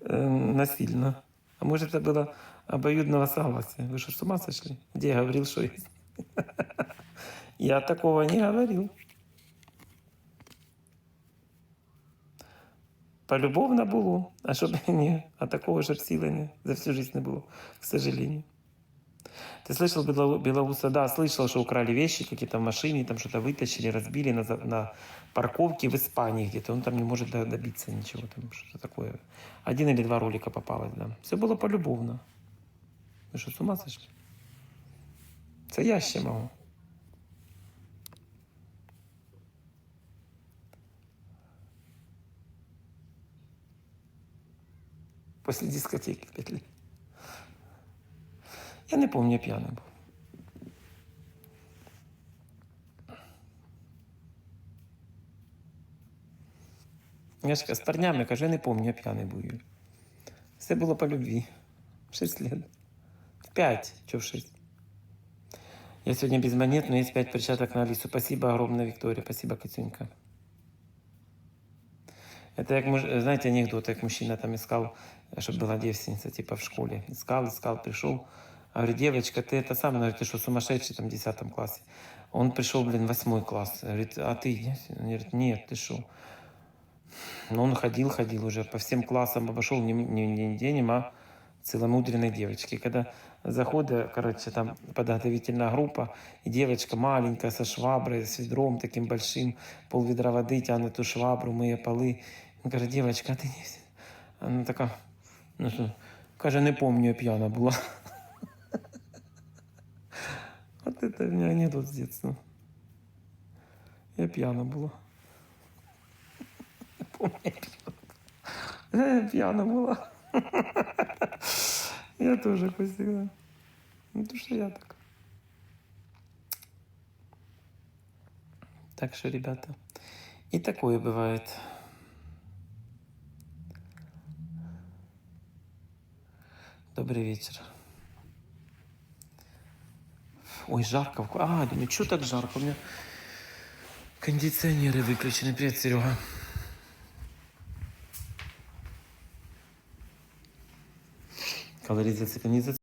э, насильно. А может, это было обоюдного согласия. Вы что, с ума сошли? Где я говорил, что есть? Я такого не говорил. Полюбовно було, а щоб ні, а такого ж сила не, за всю жизнь не было, к сожалению. Ты слышал, Бело- Белоуса? Да, слышал, что украли вещи какие-то в машине, там что-то вытащили, разбили на, на парковке в Испании где-то. Он там не может до- добиться ничего, там что-то такое. Один или два ролика попалось, да. Все было полюбовно. Вы что, с ума сошли? Це я ще можу. После дискотеки в 5 лет. Я не помню, я пьяный был. Я ж з парнями кажу, я не помню, я п'яний був. Юль. Все було по любві. Шесть лет. В пять, что в шесть. Я сегодня без монет, но есть пять перчаток на Алису. Спасибо огромное, Виктория. Спасибо, Катюнька. Это, как, муж- знаете, анекдот, как мужчина там искал, чтобы была девственница, типа в школе. Искал, искал, пришел. А говорю, девочка, ты это сам, говорит, ты что, сумасшедший там в 10 классе? Он пришел, блин, в восьмой класс. Говорит, а ты? нет?» Он говорит, нет, ты что? Ну, он ходил, ходил уже по всем классам, обошел ни, ни, нигде нема целомудренной девочки. Когда заходит, короче, там подготовительная группа, и девочка маленькая со шваброй, с ведром таким большим, пол ведра воды тянет ту швабру, мыє полы. Он говорит, девочка, а ты не... Она така, ну що, каже, не помню, я п'яна була. Вот это у меня анекдот с детства. Я пьяна была. Я пьяна. Была. Я тоже как всегда. Ну, то что я так. Так что, ребята, и такое бывает. Добрый вечер. Ой, жарко. в ку- А, думаю, что так жарко? У меня кондиционеры выключены. Привет, Серега. Калорий зацепил, не зацепил.